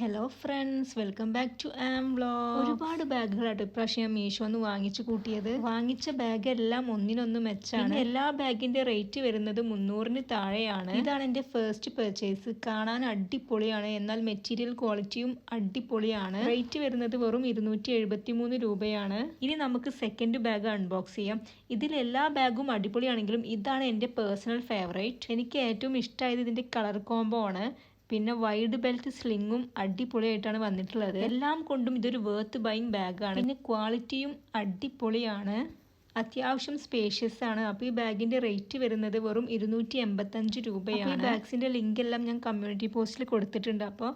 Hello friends welcome back to my vlog ഒരുപാട് ബാഗുകളായിട്ട് ഇപ്രാവശ്യം ഞാൻ മീഷോ ഒന്ന് വാങ്ങിച്ചു കൂട്ടിയത്. വാങ്ങിച്ച ബാഗ് എല്ലാം ഒന്നിനൊന്ന് മെച്ചാണ്. എല്ലാ ബാഗിന്റെ റേറ്റ് വരുന്നത് മുന്നൂറിന് താഴെയാണ്. ഇതാണ് എന്റെ ഫസ്റ്റ് പെർച്ചേസ് കാണാൻ അടിപൊളിയാണ്. എന്നാൽ മെറ്റീരിയൽ ക്വാളിറ്റിയും അടിപൊളിയാണ്. റേറ്റ് വരുന്നത് വെറും ഇരുന്നൂറ്റി എഴുപത്തി മൂന്ന് രൂപയാണ്. ഇനി നമുക്ക് സെക്കൻഡ് ബാഗ് അൺബോക്സ് ചെയ്യാം. ഇതിൽ എല്ലാ ബാഗും അടിപൊളിയാണെങ്കിലും ഇതാണ് എന്റെ പേഴ്സണൽ ഫേവറേറ്റ് എനിക്ക് ഏറ്റവും ഇഷ്ടമായത് ഇതിന്റെ കളർ കോംബോ ആണ്. പിന്നെ വൈഡ് ബെൽറ്റ് സ്ലിങ്ങും അടിപൊളിയായിട്ടാണ് വന്നിട്ടുള്ളത്. എല്ലാം കൊണ്ടും ഇതൊരു വേർത്ത് ബൈങ് ബാഗാണ് പിന്നെ ക്വാളിറ്റിയും അടിപൊളിയാണ്. അത്യാവശ്യം സ്പേഷ്യസ് ആണ്. അപ്പോൾ ഈ ബാഗിന്റെ റേറ്റ് വരുന്നത് വെറും ഇരുന്നൂറ്റി എൺപത്തഞ്ച് രൂപയാണ്. ഈ ബാഗ്സിന്റെ ലിങ്ക് എല്ലാം ഞാൻ കമ്മ്യൂണിറ്റി പോസ്റ്റിൽ കൊടുത്തിട്ടുണ്ട്. അപ്പോൾ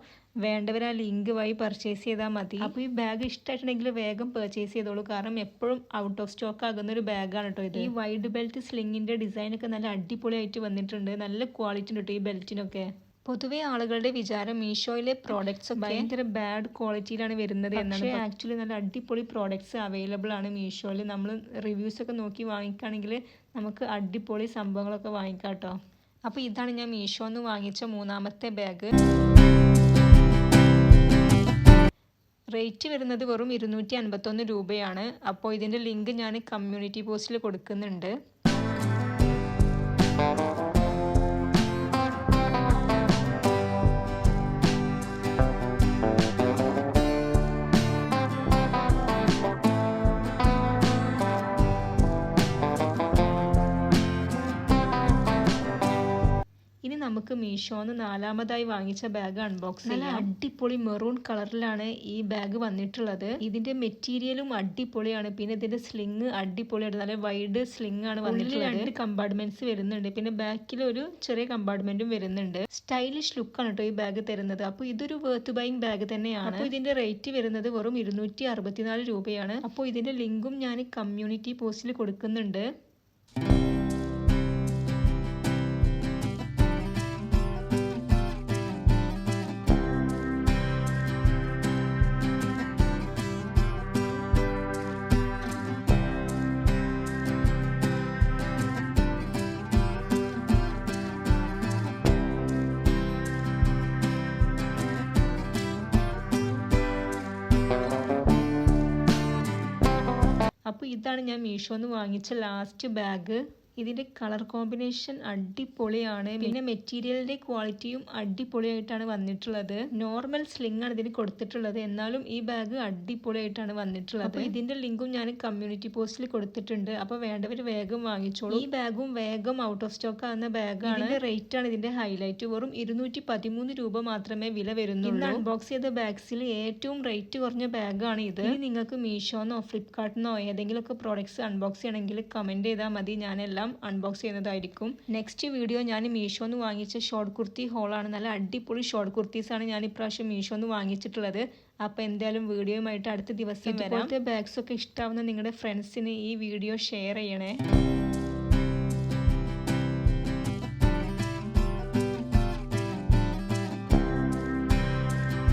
വേണ്ടവർ ആ ലിങ്ക് വഴി പർച്ചേസ് ചെയ്താൽ മതി. അപ്പോൾ ഈ ബാഗ് ഇഷ്ടമായിട്ടുണ്ടെങ്കിൽ വേഗം പർച്ചേസ് ചെയ്തോളൂ. കാരണം എപ്പോഴും ഔട്ട് ഓഫ് സ്റ്റോക്ക് ആകുന്ന ഒരു ബാഗാണ് കേട്ടോ ഇത്. ഈ വൈഡ് ബെൽറ്റ് സ്ലിങ്ങിന്റെ ഡിസൈനൊക്കെ നല്ല അടിപൊളിയായിട്ട് വന്നിട്ടുണ്ട്. നല്ല ക്വാളിറ്റി ഉണ്ട് കേട്ടോ ഈ ബെൽറ്റിനൊക്കെ പൊതുവെ ആളുകളുടെ വിചാരം മീഷോയിലെ പ്രോഡക്ട്സ് ഭയങ്കര ബാഡ് ക്വാളിറ്റിയിലാണ് വരുന്നത് എന്നാണ്. ആക്ച്വലി നല്ല അടിപൊളി പ്രോഡക്ട്സ് അവൈലബിൾ ആണ് മീഷോയിൽ. നമ്മൾ റിവ്യൂസ് ഒക്കെ നോക്കി വാങ്ങിക്കുകയാണെങ്കിൽ നമുക്ക് അടിപൊളി സംഭവങ്ങളൊക്കെ വാങ്ങിക്കാം കേട്ടോ അപ്പോൾ ഇതാണ് ഞാൻ മീഷോ നിന്ന് വാങ്ങിച്ച മൂന്നാമത്തെ ബാഗ് റേറ്റ് വരുന്നത് വെറും ഇരുന്നൂറ്റി അൻപത്തൊന്ന് രൂപയാണ്. അപ്പോൾ ഇതിന്റെ ലിങ്ക് ഞാൻ കമ്മ്യൂണിറ്റി പോസ്റ്റിൽ കൊടുക്കുന്നുണ്ട്. ഇനി നമുക്ക് മീഷോന്ന് നാലാമതായി വാങ്ങിച്ച ബാഗ് അൺബോക്സ് ചെയ്യാം. അടിപൊളി മെറൂൺ കളറിലാണ് ഈ ബാഗ് വന്നിട്ടുള്ളത്. ഇതിന്റെ മെറ്റീരിയലും അടിപൊളിയാണ്. പിന്നെ ഇതിന്റെ സ്ലിങ് അടിപൊളിയാണ്. നല്ല വൈഡ് സ്ലിങ് ആണ് വന്നിട്ടുള്ളത്. രണ്ട് കമ്പാർട്ട്മെന്റ്സ് വരുന്നുണ്ട്. പിന്നെ ബാക്കിൽ ഒരു ചെറിയ കമ്പാർട്ട്മെന്റും വരുന്നുണ്ട്. സ്റ്റൈലിഷ് ലുക്കാണ് കേട്ടോ ഈ ബാഗ് തരുന്നത്. അപ്പോൾ ഇതൊരു വേർത്ത് ബൈങ് ബാഗ് തന്നെയാണ്. അപ്പോൾ ഇതിന്റെ റേറ്റ് വരുന്നത് വെറും ഇരുന്നൂറ്റി അറുപത്തിനാല് രൂപയാണ്. അപ്പോൾ ഇതിന്റെ ലിങ്കും ഞാൻ കമ്മ്യൂണിറ്റി പോസ്റ്റിൽ കൊടുക്കുന്നുണ്ട്. ഇതാണ് ഞാൻ മീഷോന്ന് വാങ്ങിച്ച ലാസ്റ്റ് ബാഗ് ഇതിന്റെ കളർ കോമ്പിനേഷൻ അടിപൊളിയാണ്. പിന്നെ മെറ്റീരിയലിന്റെ ക്വാളിറ്റിയും അടിപൊളിയായിട്ടാണ് വന്നിട്ടുള്ളത്. നോർമൽ സ്ലിംഗ് ആണ് ഇതിന് കൊടുത്തിട്ടുള്ളത്. എന്നാലും ഈ ബാഗ് അടിപൊളിയായിട്ടാണ് വന്നിട്ടുള്ളത്. അപ്പോൾ ഇതിന്റെ ലിങ്കും ഞാൻ കമ്മ്യൂണിറ്റി പോസ്റ്റിൽ കൊടുത്തിട്ടുണ്ട്. അപ്പോൾ വേണ്ടവർ വേഗം വാങ്ങിച്ചോളൂ. ഈ ബാഗും വേഗം ഔട്ട് ഓഫ് സ്റ്റോക്ക് ആകുന്ന ബാഗാണ്. ഇതിന്റെ റേറ്റ് ആണ് ഇതിന്റെ ഹൈലൈറ്റ് വെറും ഇരുന്നൂറ്റി പതിമൂന്ന് രൂപ മാത്രമേ വില വരുന്നുള്ളൂ. അൺബോക്സ് ചെയ്ത ബാഗ്സിൽ ഏറ്റവും റേറ്റ് കുറഞ്ഞ ബാഗാണ് ഇത്. നിങ്ങൾക്ക് മീഷോന്നോ ഫ്ലിപ്കാർട്ടിനോ ഏതെങ്കിലുമൊക്കെ പ്രോഡക്ട്സ് അൺബോക്സ് ചെയ്യണമെങ്കിൽ കമന്റ് ചെയ്താൽ മതി. ഞാനെല്ലാം അൺബോക്സ് ചെയ്യുന്നതായിരിക്കും. നെക്സ്റ്റ് വീഡിയോ ഞാൻ മീഷോ മീഷോന്ന് വാങ്ങിച്ച ഷോർട്ട് കുർത്തി ഹോളാണ് നല്ല അടിപൊളി ഷോർട്ട് കുർത്തീസാണ് ഞാൻ ഇപ്രാവശ്യം മീഷോ മീഷോന്ന് വാങ്ങിച്ചിട്ടുള്ളത്. അപ്പോൾ എന്തായാലും വീഡിയോയുമായിട്ട് അടുത്ത ദിവസം വരാം. ബാഗ്സ് ഒക്കെ ഇഷ്ടാവുന്ന നിങ്ങളുടെ ഫ്രണ്ട്സിന് ഈ വീഡിയോ ഷെയർ ചെയ്യണേ.